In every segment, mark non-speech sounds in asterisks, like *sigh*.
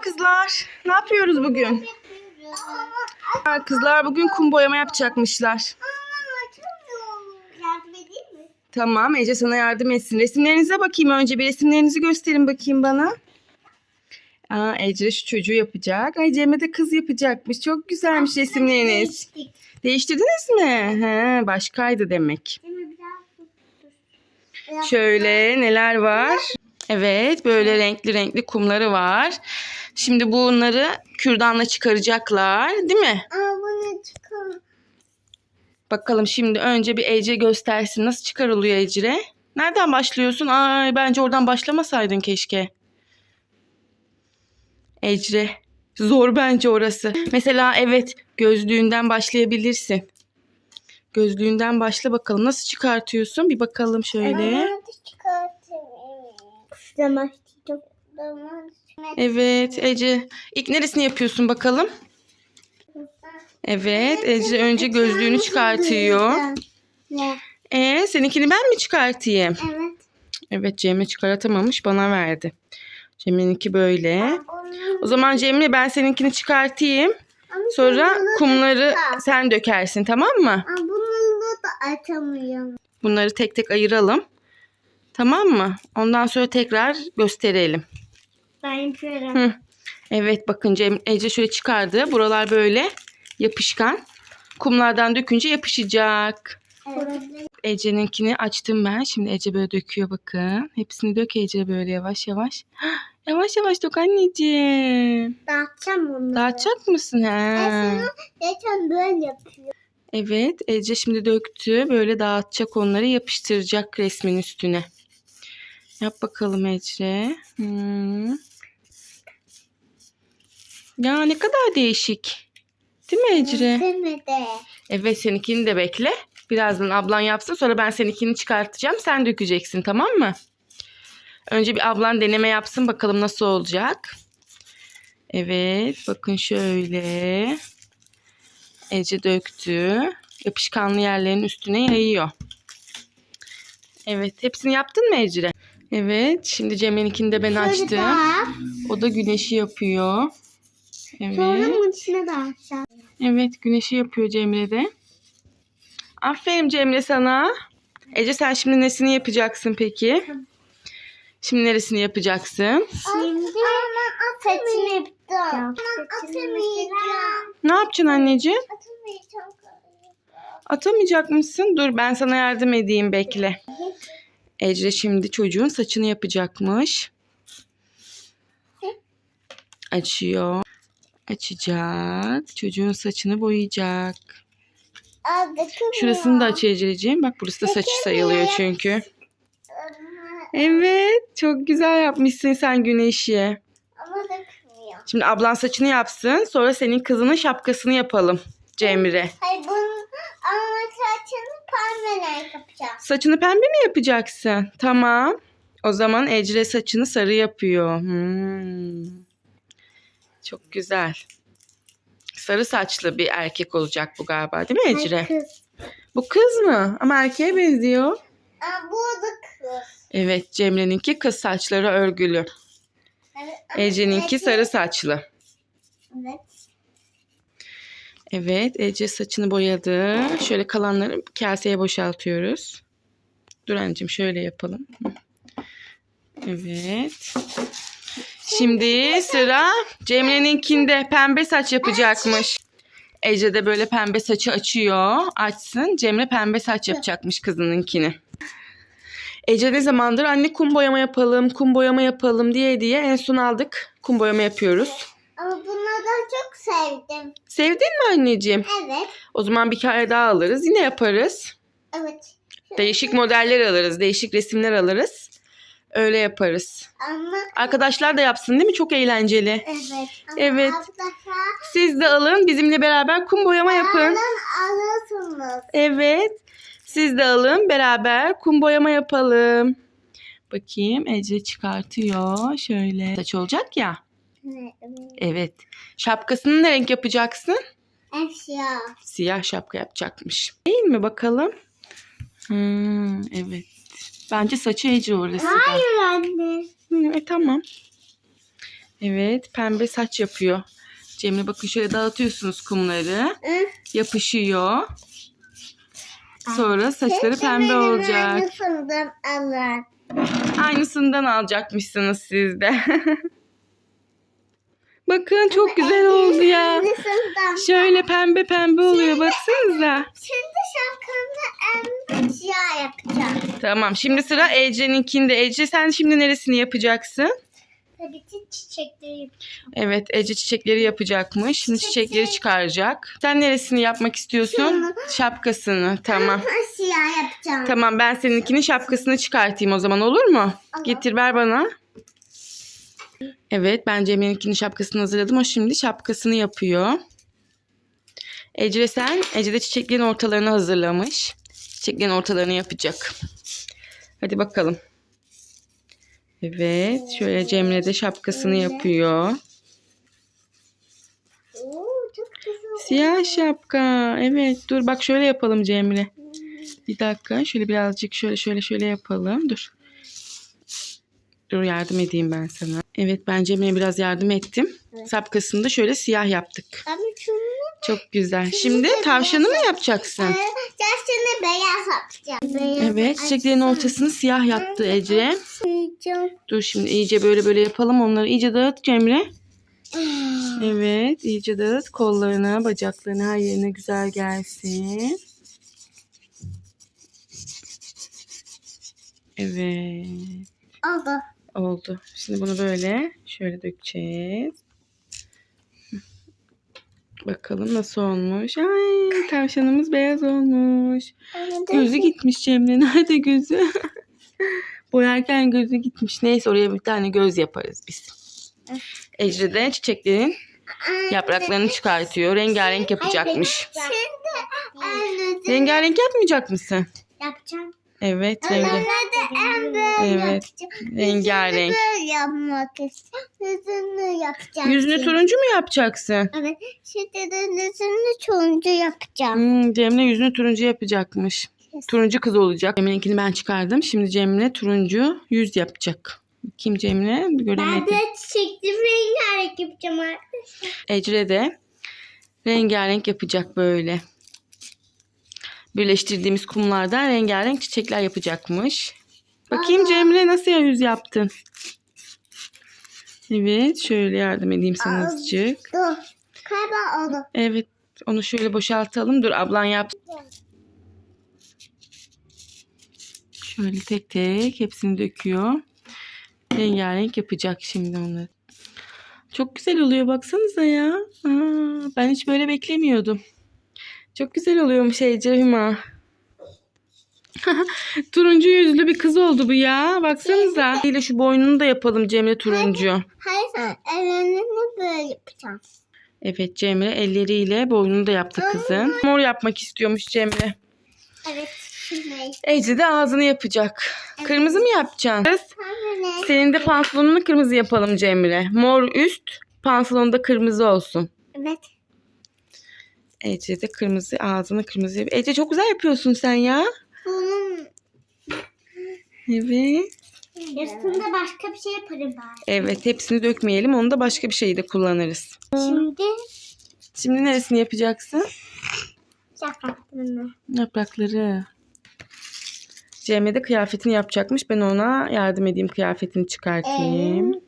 kızlar. Ne yapıyoruz bugün? Ha, kızlar bugün kum boyama yapacakmışlar. Tamam Ece sana yardım etsin. Resimlerinize bakayım önce. Bir resimlerinizi gösterin bakayım bana. Aa, Ece şu çocuğu yapacak. Ay Cem'e de kız yapacakmış. Çok güzelmiş resimleriniz. Değiştirdiniz mi? He, başkaydı demek. Şöyle neler var? Evet böyle renkli renkli kumları var. Şimdi bunları kürdanla çıkaracaklar değil mi? Aa bunu çıkar. Bakalım şimdi önce bir Ece göstersin. Nasıl çıkarılıyor Ecre? Nereden başlıyorsun? Ay bence oradan başlamasaydın keşke. Ecre. Zor bence orası. Mesela evet gözlüğünden başlayabilirsin. Gözlüğünden başla bakalım. Nasıl çıkartıyorsun? Bir bakalım şöyle. Çıkartayım. Evet Ece. İlk neresini yapıyorsun bakalım? Evet Ece önce gözlüğünü çıkartıyor. Ee seninkini ben mi çıkartayım? Evet. Evet Cemre çıkartamamış bana verdi. Cemre'ninki böyle. O zaman Cemre ben seninkini çıkartayım. Sonra kumları sen dökersin tamam mı? Bunu da açamıyorum. Bunları tek tek ayıralım. Tamam mı? Ondan sonra tekrar gösterelim. Ben yapıyorum. Hı. Evet bakın Cem, Ece şöyle çıkardı. Buralar böyle yapışkan. Kumlardan dökünce yapışacak. Evet. Ece'ninkini açtım ben. Şimdi Ece böyle döküyor bakın. Hepsini dök Ece böyle yavaş yavaş. Yavaş yavaş dök anneciğim. Dağıtacağım bunu. Dağıtacak mısın? He. Geçen böyle yapıyor. Evet Ece şimdi döktü. Böyle dağıtacak onları yapıştıracak resmin üstüne. Yap bakalım Ece. Hmm. Ya ne kadar değişik. Değil mi Ece? Demedi. Evet seninkini de bekle. Birazdan ablan yapsın sonra ben seninkini çıkartacağım. Sen dökeceksin tamam mı? Önce bir ablan deneme yapsın bakalım nasıl olacak. Evet bakın şöyle. Ece döktü. Yapışkanlı yerlerin üstüne yayıyor. Evet hepsini yaptın mı Ecre? Evet şimdi Cemre'ninkini de ben açtım. Çocuklar, O da güneşi yapıyor. Sonra Evet. bunun içine dağıtacağım. Evet güneşi yapıyor Cemre de. Aferin Cemre sana. Ece sen şimdi nesini yapacaksın peki? Şimdi neresini yapacaksın? Şimdi saçını yapacağım. Atamayacağım. Ne yapacaksın anneciğim? Atamayacağım. Atamayacak mısın? Dur ben sana yardım edeyim bekle. Ece şimdi çocuğun saçını yapacakmış. Açıyor. Açacak. Çocuğun saçını boyayacak. Şurasını da aç Ececiğim. Bak burası da saçı sayılıyor çünkü. Evet. Çok güzel yapmışsın sen güneşi. Şimdi ablan saçını yapsın. Sonra senin kızının şapkasını yapalım. Cemre. Hayır bunun ama saçını pembe yapacağım. Saçını pembe mi yapacaksın? Tamam. O zaman Ecre saçını sarı yapıyor. Hmm. Çok güzel. Sarı saçlı bir erkek olacak bu galiba değil mi Ecre? Kız. Bu kız mı? Ama erkeğe benziyor. Aa, bu da kız. Evet Cemre'ninki kız saçları örgülü. Ece'ninki Ece- sarı saçlı. Evet. Evet Ece saçını boyadı. Şöyle kalanları kaseye boşaltıyoruz. Dur anneciğim şöyle yapalım. Evet. Şimdi sıra Cemre'ninkinde pembe saç yapacakmış. Ece de böyle pembe saçı açıyor. Açsın. Cemre pembe saç yapacakmış kızınınkini. Ece ne zamandır anne kum boyama yapalım, kum boyama yapalım diye diye en son aldık. Kum boyama yapıyoruz. Ama bunlardan çok sevdim. Sevdin mi anneciğim? Evet. O zaman bir kere daha alırız. Yine yaparız. Evet. Değişik modeller alırız. Değişik resimler alırız. Öyle yaparız. Ama Arkadaşlar da yapsın değil mi? Çok eğlenceli. evet. Ama Evet. Arkadaşlar Siz de alın. Bizimle beraber kum boyama yapın. alın alırsınız. Evet. Siz de alın. Beraber kum boyama yapalım. Bakayım Ece çıkartıyor. Şöyle. Saç olacak ya. Evet. Evet. Şapkasını ne renk yapacaksın? Eşya. Siyah şapka yapacakmış. Değil mi bakalım? Hmm, evet. Bence saçı Ece orası da. Hayır anne. Hı, e, tamam. Evet pembe saç yapıyor. Cemre bakın şöyle dağıtıyorsunuz kumları. Yapışıyor. Sonra saçları pembe olacak. Aynısından alacakmışsınız siz de. *laughs* Bakın çok güzel oldu ya. *laughs* Şöyle pembe pembe oluyor baksanıza. Şimdi şapkamda en siyah yapacağım. Tamam şimdi sıra Ece'ninkinde. Ece sen şimdi neresini yapacaksın? Tabii ki çiçekleri Evet Ece çiçekleri yapacakmış. Şimdi çiçekleri çıkaracak. Sen neresini yapmak istiyorsun? Şapkasını. Tamam. Siyah yapacağım. Tamam ben seninkinin şapkasını çıkartayım o zaman olur mu? Olur. Getir ver bana. Evet ben Cemre'ninkinin şapkasını hazırladım. O şimdi şapkasını yapıyor. Ece sen, Ece de çiçeklerin ortalarını hazırlamış. Çiçeklerin ortalarını yapacak. Hadi bakalım. Evet şöyle Cemre de şapkasını yapıyor. Siyah şapka. Evet dur bak şöyle yapalım Cemre. Bir dakika şöyle birazcık şöyle şöyle şöyle yapalım. Dur. Dur yardım edeyim ben sana. Evet ben Cemre'ye biraz yardım ettim. Şapkasını da şöyle siyah yaptık. Ama şunu Çok güzel. Şimdi tavşanı mı yapacaksın? Dersini beyaz yapacağım. Beyaz Evet çiçeklerin ortasını siyah yaptı Ece. Dur şimdi iyice böyle böyle yapalım. Onları iyice dağıt Cemre. *sighs* Evet iyice dağıt. Kollarına, bacaklarına her yerine güzel gelsin. Evet. Oldu. Oldu. Şimdi bunu böyle şöyle dökeceğiz. Bakalım nasıl olmuş. Ay tavşanımız beyaz olmuş. Gözü gitmiş Cemre. Nerede gözü? *laughs* Boyarken gözü gitmiş. Neyse oraya bir tane göz yaparız biz. Ecre de çiçeklerin yapraklarını çıkartıyor. Rengarenk yapacakmış. Rengarenk yapmayacak mısın? yapacağım. Evet. Rengarenk. de en böyle Evet, yapacağım. rengarenk. Yüzünü böyle yapmak istiyorum. Yüzünü yapacağım. Yüzünü turuncu mu yapacaksın? Evet. Şimdi de yüzünü turuncu yapacağım. Hmm, Cemre yüzünü turuncu yapacakmış. Turuncu kız olacak. Cemre'ninkini ben çıkardım. Şimdi Cemre turuncu yüz yapacak. Kim Cemre? Ben Göremedim. de çiçekli rengarenk yapacağım arkadaşlar. Ecre de rengarenk yapacak böyle. Birleştirdiğimiz kumlardan rengarenk çiçekler yapacakmış. Bakayım Baba. Cemre nasıl yüz yaptın? Evet şöyle yardım edeyim sana azıcık. Dur. Kayba oldu. Evet onu şöyle boşaltalım. Dur ablan yap. Şöyle tek tek hepsini döküyor. Rengarenk yapacak şimdi onları. Çok güzel oluyor baksanıza ya. Aa, ben hiç böyle beklemiyordum. Çok güzel oluyormuş Ece Hüma. *laughs* turuncu yüzlü bir kız oldu bu ya. Baksanıza. Ile şu boynunu da yapalım Cemre turuncu. Hayır. Ellerini böyle yapacağım. Evet Cemre elleriyle boynunu da yaptı kızın. Mor yapmak istiyormuş Cemre. Evet. Ece de ağzını yapacak. Kırmızı mı yapacaksın? Kız. Senin de pantolonunu kırmızı yapalım Cemre. Mor üst, pantolonu da kırmızı olsun. Evet. Ece de kırmızı, ağzını kırmızı. Ece çok güzel yapıyorsun sen ya. Bunun Evet. üstünde başka bir şey yaparım ben. Evet, hepsini dökmeyelim. Onu da başka bir şeyde kullanırız. Şimdi Şimdi neresini yapacaksın? yapraklarını. Yaprakları. Cemre de kıyafetini yapacakmış. Ben ona yardım edeyim kıyafetini çıkartayım.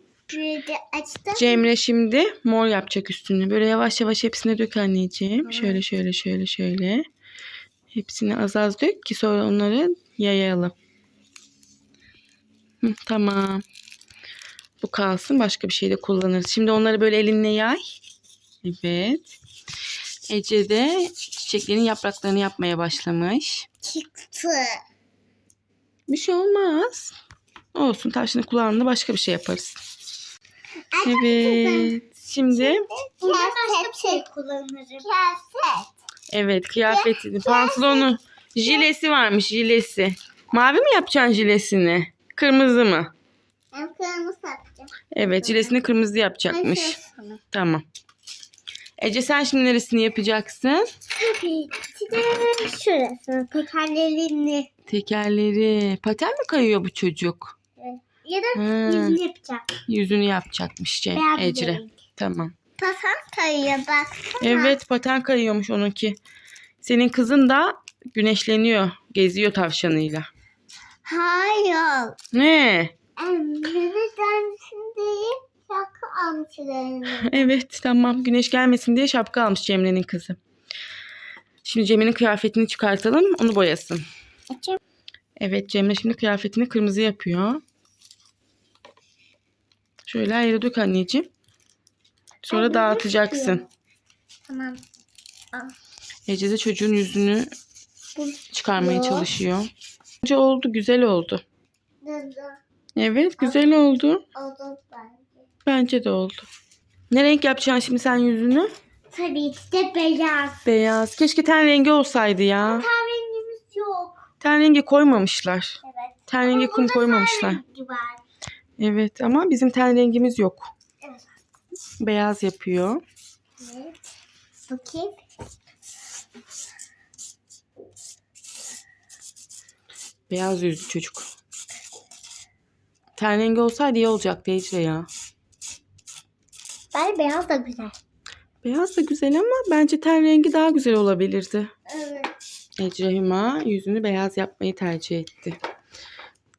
Cemre şimdi mor yapacak üstünü. Böyle yavaş yavaş hepsine dök anneciğim. Şöyle şöyle şöyle şöyle. Hepsini az az dök ki sonra onları yayalım. Hı, tamam. Bu kalsın. Başka bir şeyde kullanırız. Şimdi onları böyle elinle yay. Evet. Ece de çiçeklerin yapraklarını yapmaya başlamış. Çıktı. Bir şey olmaz. Olsun. Tavşanın kulağında başka bir şey yaparız. Evet. Şimdi Burada başka bir şey kullanırım. Kıyafet. Evet kıyafetini, pantolonu, jilesi varmış jilesi. Mavi mi yapacaksın jilesini? Kırmızı mı? Ben kırmızı yapacağım. Evet jilesini kırmızı yapacakmış. Tamam. Ece sen şimdi neresini yapacaksın? Tabii ki de şurasını. Tekerlerini. Tekerleri. Paten mi kayıyor bu çocuk? Ya da Hmm. yüzünü yapacak. Yüzünü yapacakmış Beyaz Ecre. renk. Tamam. Pasan kayıyor bak. Evet paten kayıyormuş onunki. Senin kızın da güneşleniyor. Geziyor tavşanıyla. Hayır. Ne? Güneş gelmesin diye şarkı almışlar. *laughs* Evet tamam. Güneş gelmesin diye şapka almış Cemre'nin kızı. Şimdi Cemre'nin kıyafetini çıkartalım. Onu boyasın. Evet Cemre şimdi kıyafetini kırmızı yapıyor. Şöyle her yere dök anneciğim. Sonra Anne, dağıtacaksın. Tamam. Ece de çocuğun yüzünü çıkarmaya çalışıyor. Bence oldu güzel oldu. Evet güzel oldu. oldu bence. Bence de oldu. Ne renk yapacaksın şimdi sen yüzünü? Tabii ki de beyaz. Beyaz. Keşke ten rengi olsaydı ya. Kahvengimiz yok. Ten rengi koymamışlar. Evet. Ten rengi kum koymamışlar. kahverengi var. Evet ama bizim ten rengimiz yok. Evet. Beyaz yapıyor. Evet. Bakayım. Beyaz yüzlü çocuk. Ten rengi olsaydı iyi olacaktı Ece ya. Bence beyaz da güzel. Beyaz da güzel ama bence ten rengi daha güzel olabilirdi. Evet. Ece Hüma yüzünü beyaz yapmayı tercih etti.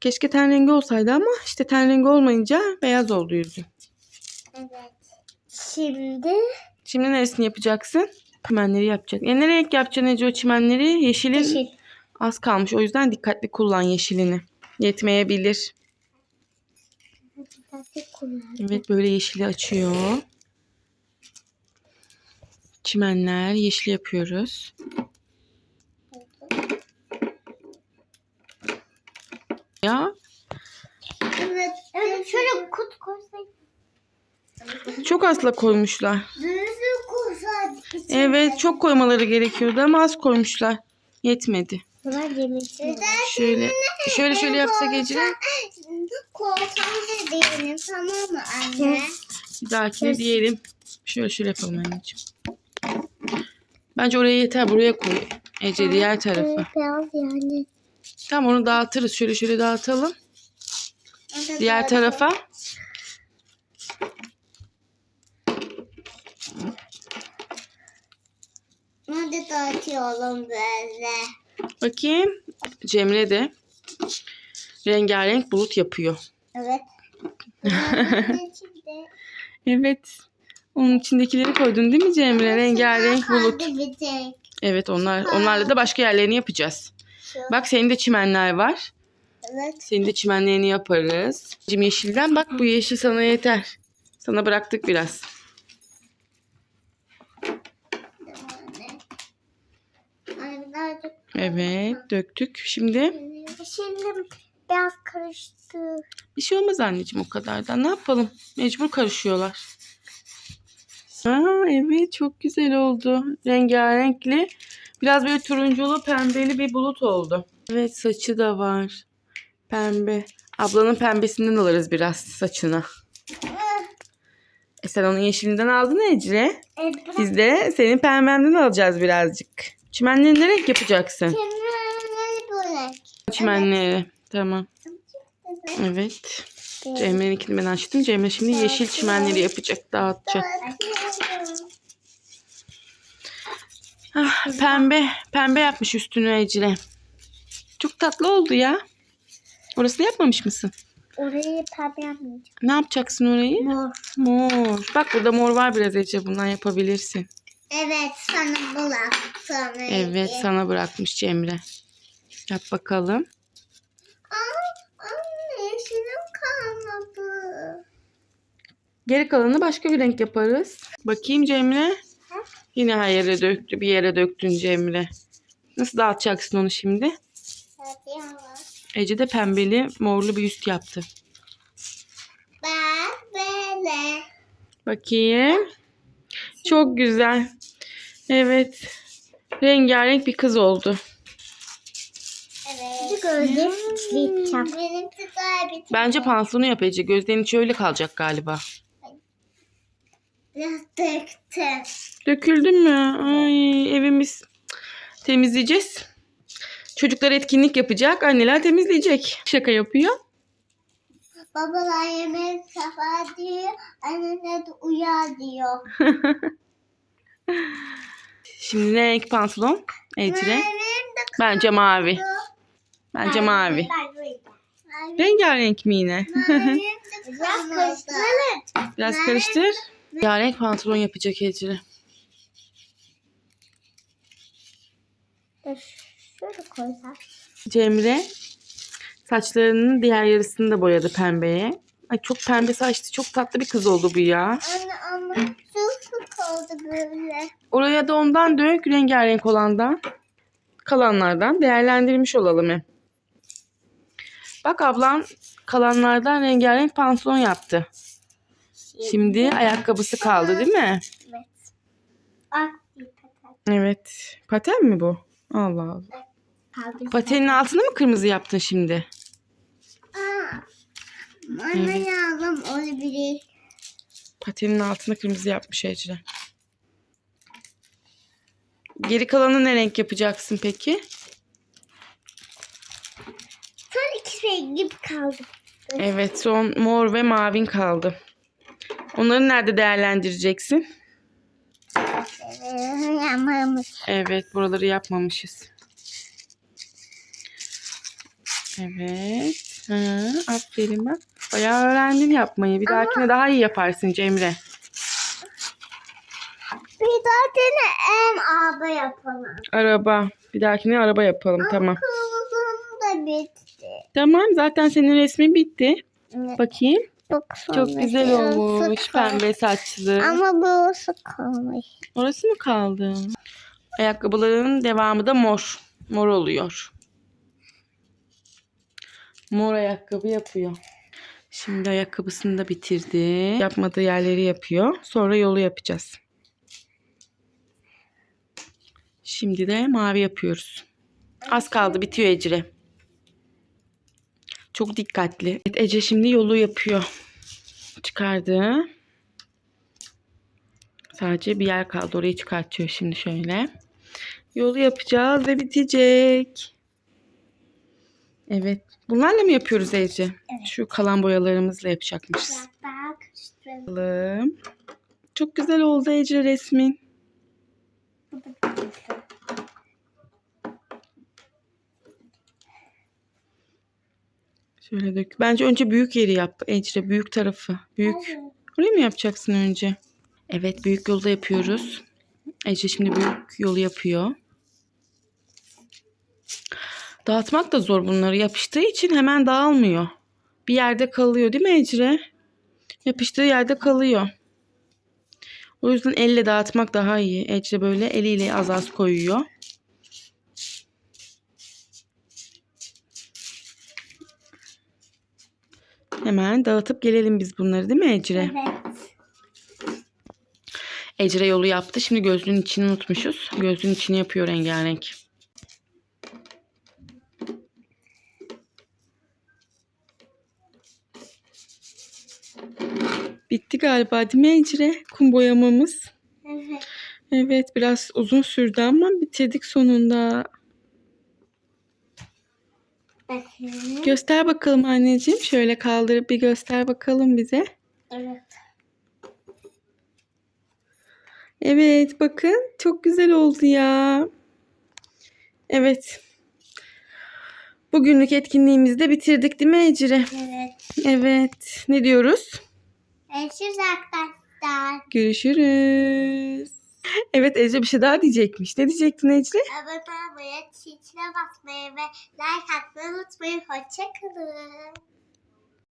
Keşke ten rengi olsaydı ama işte ten rengi olmayınca beyaz oldu yüzü. Evet. Şimdi Şimdi neresini yapacaksın? Çimenleri yapacak. Ya ne renk yapacaksın Ece o çimenleri? Yeşilin yeşil. az kalmış. O yüzden dikkatli kullan yeşilini. Yetmeyebilir. Evet böyle yeşili açıyor. Çimenler yeşil yapıyoruz. Ya Evet. Evet. Şöyle kut koysak. çok asla koymuşlar. Evet çok koymaları gerekiyordu ama az koymuşlar. Yetmedi. Şöyle şöyle şöyle yapsak Ece. Korsan da değilim tamam mı anne? Bir dahakine diyelim. Şöyle şöyle yapalım anneciğim. Bence oraya yeter. Buraya koy. Ece diğer tarafa. Beyaz yani. Tamam onu dağıtırız. Şöyle şöyle dağıtalım. Diğer tarafa. Hadi dağıtıyorum böyle. Bakayım. Cemre de rengarenk bulut yapıyor. Evet. *laughs* Evet. Onun içindekileri koydun değil mi Cemre? Rengarenk bulut. Evet onlar onlarla da başka yerlerini yapacağız. Bak senin de çimenler var. Evet. Senin de çimenlerini yaparız. Cim yeşilden bak bu yeşil sana yeter. Sana bıraktık biraz. Evet döktük. Şimdi Şimdi biraz karıştı. bir şey olmaz anneciğim o kadar da. Ne yapalım? Mecbur karışıyorlar. Aa, evet çok güzel oldu. Rengarenkli. Biraz böyle turunculu pembeli bir bulut oldu. Evet saçı da var. Pembe. Ablanın pembesinden alırız biraz saçına. E sen onun yeşilinden aldın Ecre. Evet, Biz de senin pembenden alacağız birazcık. Çimenleri ne renk yapacaksın? kenarları böyle. Çimenleri. Tamam. Evet. Cemre'ninkini ben açtım. Cemre şimdi yeşil çimenleri yapacak, dağıtacak. Ah, pembe, pembe yapmış üstünü Ecre. Çok tatlı oldu ya. Orasını yapmamış mısın? Orayı pembe yapmayacağım. Ne yapacaksın orayı? Mor. Mor. Bak burada mor var biraz Ece. Bundan yapabilirsin. Evet sana bıraktım. Evet sana bırakmış Cemre. Yap bakalım. Aa, anne yeşilim kalmadı. Geri kalanını başka bir renk yaparız. Bakayım Cemre. Yine her yere döktü. Bir yere döktün Cemre. Nasıl dağıtacaksın onu şimdi? Ece de pembeli morlu bir üst yaptı. Böyle. Bakayım. Çok güzel. Evet. Rengarenk bir kız oldu. Evet. Yapacağım. Bir Bence pantolonu yap Ece. Gözlerin içi öyle kalacak galiba. Biraz döktüm. Döküldün mü? Ay evimiz temizleyeceğiz. Çocuklar etkinlik yapacak. Anneler temizleyecek. Şaka yapıyor. Babalar yemek kafa diyor. Anneler de uyar diyor. *laughs* Şimdi ne renk pantolon? De Bence mavi. Bence mavi. Rengarenk mi yine? *laughs* Biraz karıştıralım. Biraz Mavi karıştır. Rengarenk pantolon yapacak Ecre. Şöyle koysak. Cemre saçlarının diğer yarısını da boyadı pembeye. Ay çok pembe saçlı. Çok tatlı bir kız oldu bu ya. Anne ama su kaldı böyle. Oraya da ondan dök rengarenk olandan. Kalanlardan değerlendirmiş olalım hem. Bak ablan kalanlardan rengarenk pantolon yaptı. Şimdi ayakkabısı kaldı değil mi? Evet. Ah patat Evet. Paten mi bu? Allah Allah. kaldı. Patenin altını mı kırmızı yaptın şimdi? Aa, Anne lazım olabilir. Patenin altını kırmızı yapmış Ecre. Geri kalanı ne renk yapacaksın peki? Son iki renk gibi kaldı. Evet son mor ve mavin kaldı. Onları nerede değerlendireceksin? Ee, Yapmamış. Evet buraları yapmamışız. Evet. Hı, aferin bak. Bayağı öğrendin yapmayı. Bir dahakine daha iyi yaparsın Cemre. Bir dahakine en ağda yapalım. Araba. Bir dahakine araba yapalım tamam. Kıvılcım da bitti. Tamam zaten senin resmin bitti. Evet, Bakayım. Çok, Çok güzel olmuş. Pembe saçlı. Ama bu su kalmış. Orası mı kaldı? Ayakkabıların devamı da mor. Mor oluyor. Mor ayakkabı yapıyor. Şimdi ayakkabısını da bitirdi. Yapmadığı yerleri yapıyor. Sonra yolu yapacağız. Şimdi de mavi yapıyoruz. Az kaldı bitiyor Ecre. Çok dikkatli. Evet, Ece şimdi yolu yapıyor. Çıkardı. Sadece bir yer kaldı. Orayı çıkartıyor şimdi şöyle. Yolu yapacağız ve bitecek. Evet. Bunlarla mı yapıyoruz Ece? Evet. Şu kalan boyalarımızla yapacakmışız. Karıştıralım. Bakalım. Çok güzel oldu Ece resmin. Şöyle dök. Bence önce büyük yeri yap Ece. Büyük tarafı. Büyük. Orayı mı yapacaksın önce? Evet büyük yolda yapıyoruz. Ece şimdi büyük yolu yapıyor. Dağıtmak da zor bunları. Yapıştığı için hemen dağılmıyor. Bir yerde kalıyor değil mi Ecre? Yapıştığı yerde kalıyor. O yüzden elle dağıtmak daha iyi. Ecre böyle eliyle az az koyuyor. Hemen dağıtıp gelelim biz bunları değil mi Ecre? Evet. Ecre yolu yaptı. Şimdi gözlüğün içini unutmuşuz. Gözlüğün içini yapıyor rengarenk. Bitti galiba değil mi Ecre? Kum boyamamız. Evet. Evet biraz uzun sürdü ama bitirdik sonunda. Göster bakalım anneciğim. Şöyle kaldırıp bir göster bakalım bize. Evet. Evet bakın çok güzel oldu ya. Evet. Bugünlük etkinliğimizi de bitirdik değil mi Ecre? Evet. Evet. Ne diyoruz? Görüşürüz arkadaşlar. Görüşürüz. Evet Ece bir şey daha diyecekmiş. Ne diyecektin Ece? Abone olmayı, çiçeğe basmayı ve like atmayı unutmayın. Hoşçakalın.